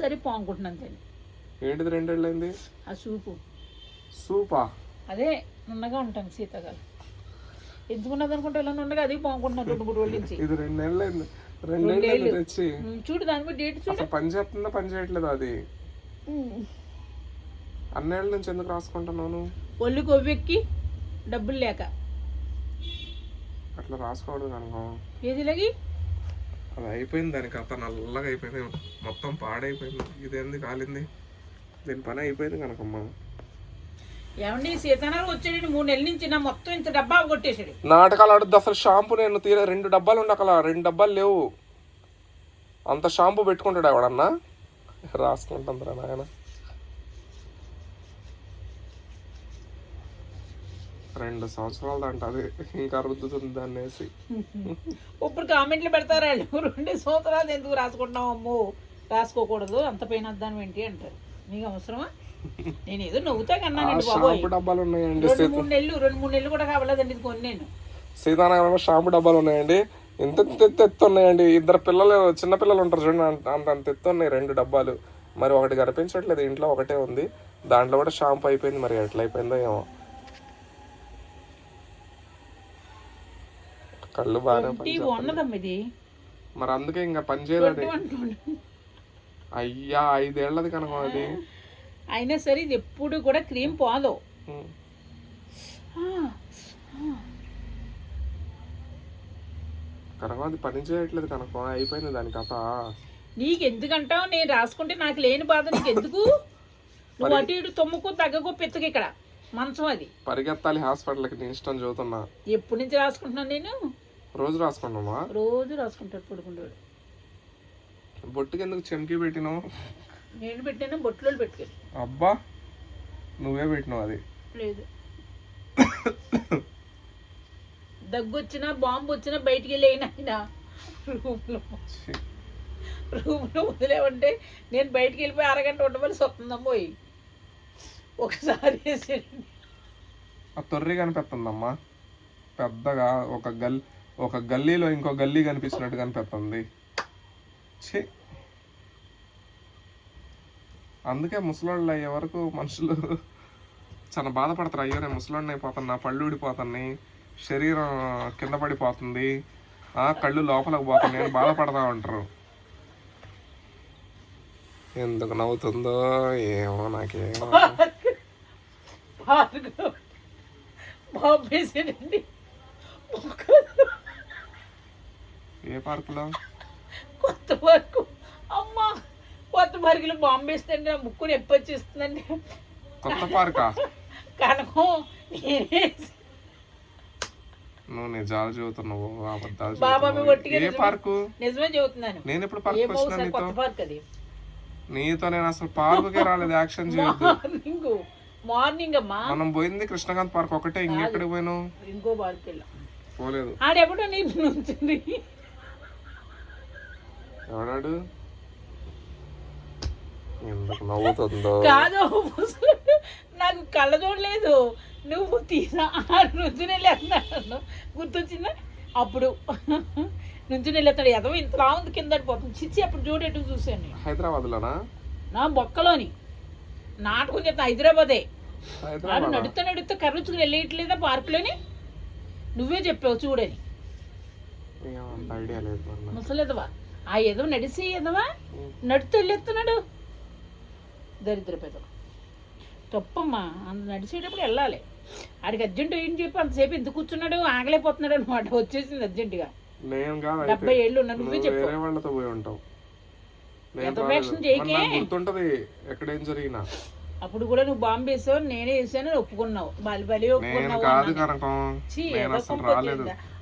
సరే పాముకుంటున్నాను తిని ఏంటిది రెండేళ్ళైంది ఆ సూపు. సూపా? అదే నున్నగా ఉంటాను శీతాకాలం. ఎందుకున్నది అనుకుంటే ఇలా ఉండగా అది పాముకుంటున్నాను రెండు మూడు రోజుల నుంచి. ఇది రెండు నెలలైంది రెండేళ్ళు తెచ్చి. ఉమ్, చూడు దాని మీద డేట్ చూడు. అసలు పని చేస్తుందా పని చేయట్లేదు అది? అన్నేళ్ళ నుంచి ఎందుకు రాసుకుంటున్నావు నువ్వు? ఒళ్ళు కొవ్వెక్కి డబ్బులు లేక. అట్లా రాసుకోవడం కనుక. ఏదిలాగి అది అయిపోయింది దాని కథ నల్లగా అయిపోయింది మొత్తం పాడైపోయింది. ఇదేంది కాలింది? దీని పని అయిపోయింది కనుకమ్మా. ఏమండి సీతారాం వచ్చాడండి మూడు నెలల నుంచి నా మొత్తం ఇంత డబ్బా కొట్టేశాడు. నాటకాలు ఆడుద్ది అసలు షాంపూ నేను తీర రెండు డబ్బాలు ఉండకల రెండు డబ్బాలు లేవు. అంత షాంపూ పెట్టుకుంటాడు ఎవడన్నా? రాసుకుంటుందిరా నాయన. రెండు సంవత్సరాలు అంట అది ఇంకా రుద్దుతుంది వేసి ఇప్పుడు కామెంట్లు పెడతారా వాళ్ళు. రెండు సంవత్సరాలు ఎందుకు రాసుకుంటున్నావు అమ్మో? రాసుకోకూడదు. అంత పైన వద్దాను ఏంటి? అంటారు. మీకు అవసరమా? నేను ఏదో నవ్వుతా ఆ కన్నానండి బాబోయ్. షాంపూ డబ్బాలు ఉన్నాయండి రెండు మూడు నెలలు రెండు మూడు నెలలు కూడా కావలేదండి ఇది కొని నేను సీతానగరంలో షాంపూ డబ్బాలు ఉన్నాయండి. ఇంత ఎత్తు ఉన్నాయండి. ఇద్దరు పిల్లలు చిన్న పిల్లలు ఉంటారు చూడండి. అంత అంత అంత ఎత్తు ఉన్నాయి రెండు డబ్బాలు. మరి ఒకటి కనిపించట్లేదు. ఇంట్లో ఒకటే ఉంది. దాంట్లో కూడా షాంపూ అయిపోయింది. మరి ఎట్లా అయిపోయిందో ఏమో. కళ్ళు ఉన్నదమ్మ ఇది. మరి అందుకే ఇంకా పని అంటుండు. అయ్యా ఐదేళ్ళది కనుక అది. అయినా సరే ఇది ఎప్పుడు కూడా క్రీమ్ పోదు. కనుక అది పని చేయట్లేదు కనుక అయిపోయింది దాని కథ. నీకు ఎందుకంటావు నేను రాసుకుంటే నాకు లేని బాధ నీకు ఎందుకు నువ్వు అటు ఇటు తొమ్ముకు తగ్గకు పెత్తకు ఇక్కడ. మంచం అది. పరిగెత్తాలి హాస్పిటల్కి నీ ఇష్టం చదువుతున్నా. ఎప్పటి నుంచి రాసుకుంటున్నాను నేను? రోజు రాసుకున్నావా రోజు రాసుకుంటాడు పడుకుంటాడు. బొట్టుకి ఎందుకు చెంకి పెట్టినావు? నేను పెట్టాను బొట్టులో పెట్టుకెళ్ళి అబ్బా నువ్వే పెట్టినావు అది. లేదు. దగ్గు వచ్చినా బాంబు వచ్చినా బయటికి వెళ్ళి అయినా రూమ్లో. రూమ్లో వదిలేమంటే నేను బయటికి వెళ్ళిపోయి అరగంట ఉండవలసి వస్తుందమ్మో పోయి. ఒకసారి వేసేయండి. ఆ తొర్రి కనిపిస్తుందమ్మా. పెద్దగా ఒక గల్ ఒక గల్లీలో ఇంకో గల్లీ కనిపించినట్టు కనిపిస్తుంది. ఛీ. అందుకే ముసలోళ్ళు అయ్యే వరకు మనుషులు చాలా బాధపడతారు. అయ్యో నేను ముసలోడిని అయిపోతున్నా పళ్ళు ఊడిపోతున్నాయి శరీరం కింద పడిపోతుంది కళ్ళు లోపలికి పోతున్నాయి అని బాధపడతా ఉంటారు. ఎందుకు నవ్వుతుందో ఏమో నాకేమో. పార్కు. ఏ పార్కులో? కొత్త పార్కు. అమ్మా కొత్త పార్కులో బాంబు వేస్తే నా ముక్కు నొప్పి వచ్చేస్తుందండి. కొత్త పార్కా? కనకం నేనే. నువ్వు నిజాలు చెబుతున్నావు అబద్ధాలు బాబా మీ. ఒట్టిగా ఏ. పార్కు? నిజమే చెబుతున్నాను. నేను ఎప్పుడు ఏ పార్క్ వచ్చినా కొత్త పార్క్ అది. నీతో నేను అసలు పార్కుకే రాలేదు యాక్షన్ చేయొద్దు. మార్నింగ్. మార్నింగ్ అమ్మా. మనం పోయింది కృష్ణకాంత్ పార్క్ ఒకటే ఇంకెక్కడికి పోయినావు? ఇంకో పార్క్ వెళ్ళాం. పోలేదు. ఆడెప్పుడో నీటి నుంచింది ఎవడాడు ఎందుకు నవ్వుతుందో? కాదు నాకు కళ్ళ చూడలేదు. నువ్వు తీసా. నుంచి వెళ్ళేస్తున్నాను గుర్తొచ్చిందా? అప్పుడు. నుంచి వెళ్ళేస్తాడు ఎదవ ఇంతలా ఉంది కింద పోతుంది చిచ్చి అప్పుడు చూడేట్టు చూశాను నేను. హైదరాబాద్ లోనా నా బొక్కలోని. నాటకం చెప్తా హైదరాబాదే. వాడు నడుస్తూ నడుస్తూ కర్రుచుకుని వెళ్ళేయట్లేదా పార్కులోని? నువ్వే చెప్పావు చూడని. ముసలేదవా? ఆ ఎదవ నడిసి ఎదవా నడుతూ వెళ్ళేస్తున్నాడు దరిద్ర పెదవ తప్పమ్మా అంత నడిచేటప్పుడు వెళ్ళాలి. ఆడికి అర్జెంటు ఏం చెప్పి అంతసేపు ఎందుకు కూర్చున్నాడు? ఆగలేకపోతున్నాడు అనమాట వచ్చేసింది అర్జెంటుగా. డెబ్బై ఏళ్ళు నువ్వే చెప్పు. వాళ్ళతో పోయి ఉంటావు. గుర్తుంటది ఎక్కడేం జరిగినా. అప్పుడు కూడా నువ్వు బాంబు వేసావు నేనే వేసాను అని ఒప్పుకున్నావు. బలి బలి నేను ఒప్పుకున్నావు?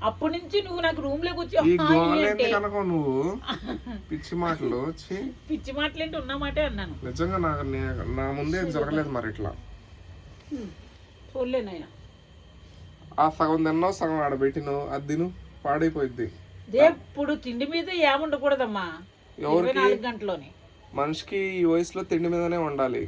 అప్పటి నుంచి నువ్వు నాకు రూమ్లోకి వచ్చి నువ్వు? పిచ్చి మాటలు పిచ్చి మాటలేంటి ఉన్నమాటే అన్నాను. నిజంగా నాకు నే- ముందే జరగలేదు మరి ఇట్లా. చూడలేనాయన ఆ సగం తిన్నావు సగం ఆడబెట్టినావు అది తిను పాడైపోయింది ఎప్పుడు తిండి మీద ఏముండకూడదమ్మా. ఎవరికి? నాలుగు గంటలోనే. మనిషికి ఈ వయసులో తిండి మీదనే ఉండాలి.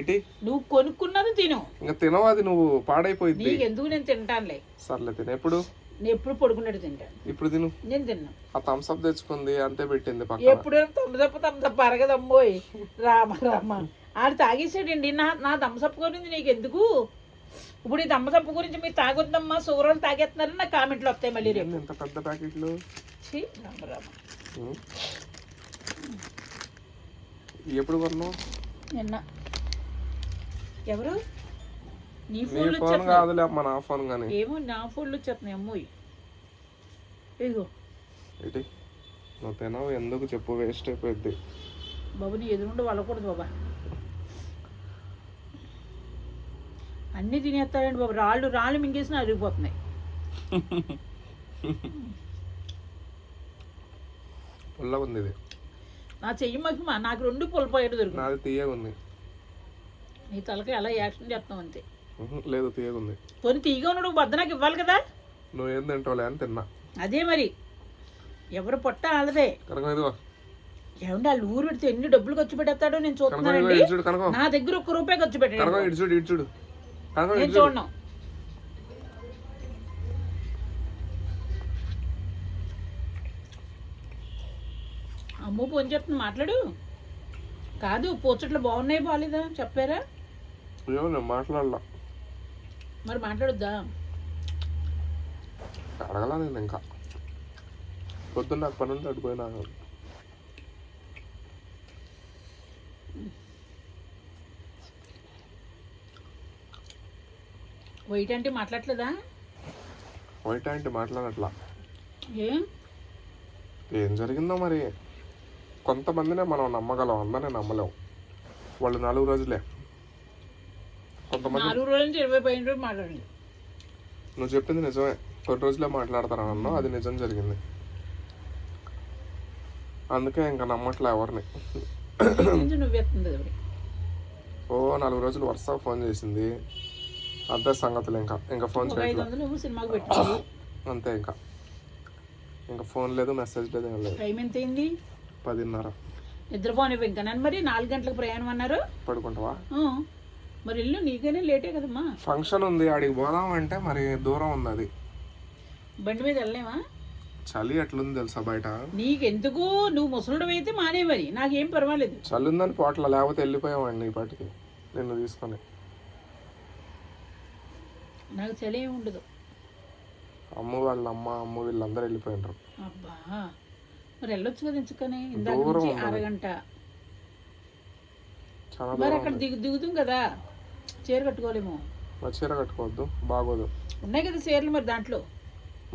ఇటీ నువ్వు కొనుక్కున్నది తిను. ఇంకా తినవు అది నువ్వు పాడైపోయింది నీకు ఎందుకు నేను తింటానులే. సర్లే తిన. ఎప్పుడు? నేను ఎప్పుడు పడుకున్నట్టు తింటాను. ఇప్పుడు తిను. నేను తిన్నా. ఆ థమ్స్ అప్ తెచ్చుకుంది అంతే పెట్టింది పక్కన. ఎప్పుడు తొమ్మిదప్ప తొమ్మిదప్ప అరగదమ్మోయ్. రామ రామ. ఆడు తాగేసాడండి నా నా దమ్మసప్పు గురించి నీకు ఎందుకు ఇప్పుడు ఈ దమ్మసప్పు గురించి మీరు తాగొద్దమ్మా సూరలు తాగేస్తున్నారని నా కామెంట్లు వస్తాయి మళ్ళీ రేపు. ఇంత పెద్ద ప్యాకెట్లు? ఛీ, రామ రామ. ఎప్పుడు కొన్నావు? నిన్న. ఎవరు? నీ ఫోన్ వచ్చేస్తున్నాయి కాదులే అమ్మ నా ఫోన్ కానీ ఏమో నా ఫోన్లు వచ్చేస్తున్నాయి అమ్మోయ్. ఇదిగో. ఏంటి? నువ్వు తినవు ఎందుకు చెప్పు వేస్ట్ అయిపోయింది బాబు నీ ఎదురుండి వాళ్ళకూడదు బాబా. అన్నీ తినేస్తాడండి బాబు. రాళ్ళు రాళ్ళు మింగేసిన అరిగిపోతున్నాయి. పుల్లగా ఉంది ఇది. నా చెయ్యి మహిమ నాకు రెండు పులపోయేది దొరుకుతుంది నాది తీయగా ఉంది నీ తలకి అలా యాక్షన్ చేస్తాం అంతే. లేదు తీయగా ఉంది కొన్ని తీగా ఉన్నాడు బద్ద నాకు ఇవ్వాలి కదా? నువ్వు ఏం తింటావులే అని తిన్నా. అదే మరి. ఎవరు పొట్ట ఇదిగో. ఏమంటే వాళ్ళు ఊరు పెడితే ఎన్ని డబ్బులు ఖర్చు పెట్టేస్తాడో నేను చూస్తున్నానండి. నా దగ్గర ఒక్క రూపాయి ఖర్చు పెట్టాడు నేను చూడను. అమ్మో ఫోన్ చెప్తుంది మాట్లాడు. కాదు పోచట్లు బాగున్నాయి బాగాలేదా చెప్పారా? ఏమో నేను మాట్లాడలా. మరి మాట్లాడొద్దా? అడగలా నేను ఇంకా. పొద్దున్న నాకు పని ఉంటే అడిపోయినా వైట్ అంటే మాట్లాడలేదా వైట్ అంటే మాట్లాడట్లా. ఏం? ఏం జరిగిందో మరి? కొంతమందినే మనం నమ్మగలం అందరినీ నమ్మలేం. వాళ్ళు నాలుగు రోజులే. కొంతమంది నాలుగు రోజుల నుంచి ఇరవై పైన మాట్లాడండి నువ్వు చెప్పింది నిజమే. కొన్ని రోజులే మాట్లాడతాను అన్నావు. అది నిజం జరిగింది. అందుకే ఇంకా నమ్మట్లే ఎవరిని. నుంచి నువ్వు ఎత్తుంది ఎవరి ఓ నాలుగు రోజులు వరుస ఫోన్ చేసింది. అంతే సంగతులు ఇంకా. ఇంకా ఫోన్ ఒక ఐదు చేయట్లే. వందలు నువ్వు సినిమాకి పెట్టింది. అంతే ఇంకా. ఇంకా ఫోన్ లేదు మెసేజ్ లేదు ఏం లేదు. టైం ఎంత అయింది? పదిన్నర. నిద్రపోనివ్వు ఇంకా. నన్ను మరి నాలుగు గంటలకు ప్రయాణం అన్నారు. పడుకుంటావా? ఆ, మరి ఇల్లు నీకనే లేటే కదమ్మా. ఫంక్షన్ ఉంది ఆడికి పోదాం అంటే మరి దూరం ఉంది అది. బండి మీద వెళ్ళలేమా? చలి ఎట్లుంది తెలుసా బయట? నీకెందుకు? నువ్వు ముసలుడు అయితే మానే మరి నాకేం పర్వాలేదు. చలి ఉందని పోట్ల లేకపోతే వెళ్ళిపోయామండి ఈ పాటికి నిన్ను తీసుకొని. నాకు చలి ఏమి ఉండదు. అమ్మ వాళ్ళ అమ్మ అమ్మ వీళ్ళందరూ వెళ్ళిపోయినారు. అబ్బా! మరి వెళ్ళొచ్చు కదా ఎంచుకొని? ఇందాక నుంచి. అరగంట. చాలా మరి దూరం అక్కడ దిగు దిగుతాం కదా. చీర కట్టుకోలేము. మా చీర కట్టుకోవద్దు బాగోదు. ఉన్నాయి కదా చీరలు మరి దాంట్లో?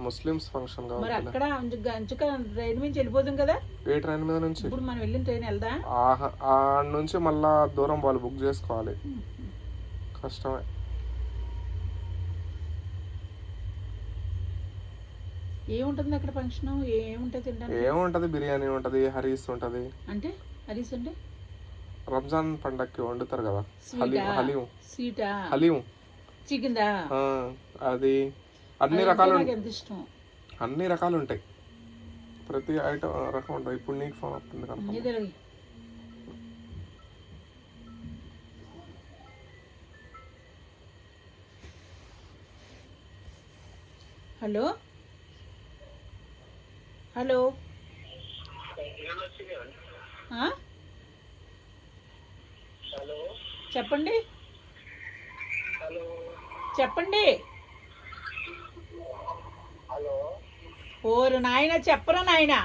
ముస్లిమ్స్ ఫంక్షన్ మరి అక్కడ అంచుక ట్రైన్ నుంచి వెళ్ళిపోతాం కదా? ఏ ట్రైన్ మీద నుంచి? ఇప్పుడు మనం వెళ్ళిన ట్రైన్ వెళ్దా? ఆహా ఆ నుంచి మళ్ళా దూరం వాళ్ళు బుక్ చేసుకోవాలి. కష్టమే. ఏముంటుంది అక్కడ ఫంక్షన్? ఏముంటుంది తినడానికి? ఏముంటది? బిర్యానీ ఉంటది హరీస్ ఉంటది. అంటే హరీస్ అంటే? రంజాన్ పండక్కి వండుతారు కదా. హలీం హలీం. స్వీటా? హలీం. చికెన్దా? ఆ, అది అన్ని రకాలు అన్ని రకాలు ఉంటాయి. ప్రతి ఐటమ్ రకం ఉంటుంది. ఇప్పుడు నీకు ఫోన్ వస్తుంది కనుక. హలో? హలో ఆ? చెప్పండి. చెప్పండి. ఓరు నాయన చెప్పరా నాయన?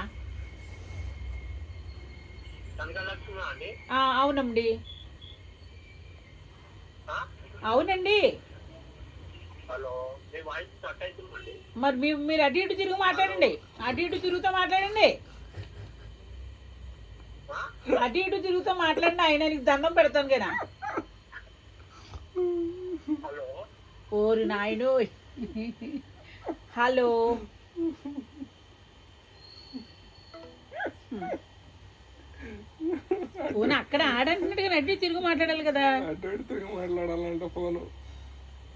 అవునండి. అవునండి. మరి మీ మీరు అటు ఇటు తిరిగి మాట్లాడండి. అటు ఇటు తిరుగుతూ మాట్లాడండి. అటు ఇటు తిరుగుతూ మాట్లాడండి ఆయన నీకు దండం పెడతాను కదా. ఓరి నాయను. హలో. ఓన్ అక్కడ అటు ఇటు తిరిగి మాట్లాడాలి కదా. తిరిగి మాట్లాడాలంటే ఫోను.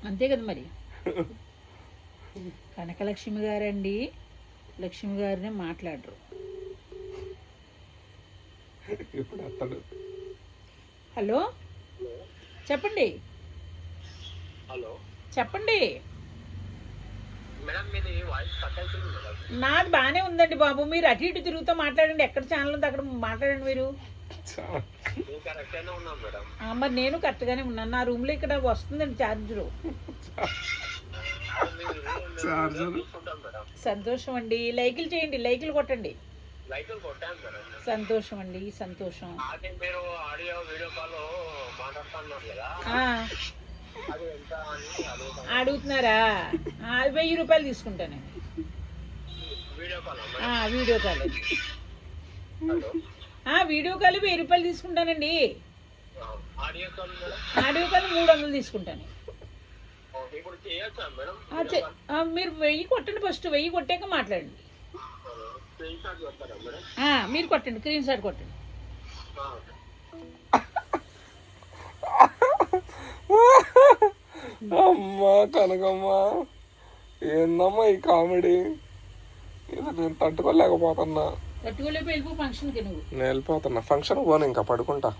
అంతే కదా మరి. కనకలక్ష్మి గారండి. లక్ష్మి గారిని మాట్లాడరు. హలో. చెప్పండి. హలో. చెప్పండి. నాది బాగానే ఉందండి బాబు. మీరు అటు ఇటు తిరుగుతూ మాట్లాడండి. ఎక్కడ ఛానల్ ఉంది అక్కడ మాట్లాడండి మీరు. మరి నేను కరెక్ట్గానే ఉన్నాను. నా రూమ్లో ఇక్కడ వస్తుందండి ఛార్జరు సంతోషం అండి. లైకులు చేయండి. లైకులు కొట్టండి. సంతోషం అండి. సంతోషం. అదే మీరు ఆడియో వీడియో కాల్ మాట్లాడుతున్నారు కదా. అడుగుతున్నారా? ఆ, వెయ్యి రూపాయలు తీసుకుంటానండి వీడియో కాల్ ఆ, వీడియో కాల్. హలో. ఆ, వీడియో కాల్ వెయ్యి రూపాయలు తీసుకుంటానండి. ఆడియో కాల్ మేడం వందలు తీసుకుంటాను. మీరు వెయ్యి కొట్టండి ఫస్ట్. వెయ్యి కొట్టాక మాట్లాడండి. స్క్రీన్ షాట్ కొడతారా మేడం? ఆ, మీరు కొట్టండి. స్క్రీన్ షాట్ కొట్టండి. ఆ, అమ్మా కనకమ్మా. ఏందమ్మా ఈ కామెడీ? ఇది నేను తట్టుకోలేకపోతున్నా. వెళ్ళిపో ఫంక్షన్కి నువ్వు. నేను వెళ్ళిపోతున్నా. ఫంక్షన్ పోను ఇంకా పడుకుంటా.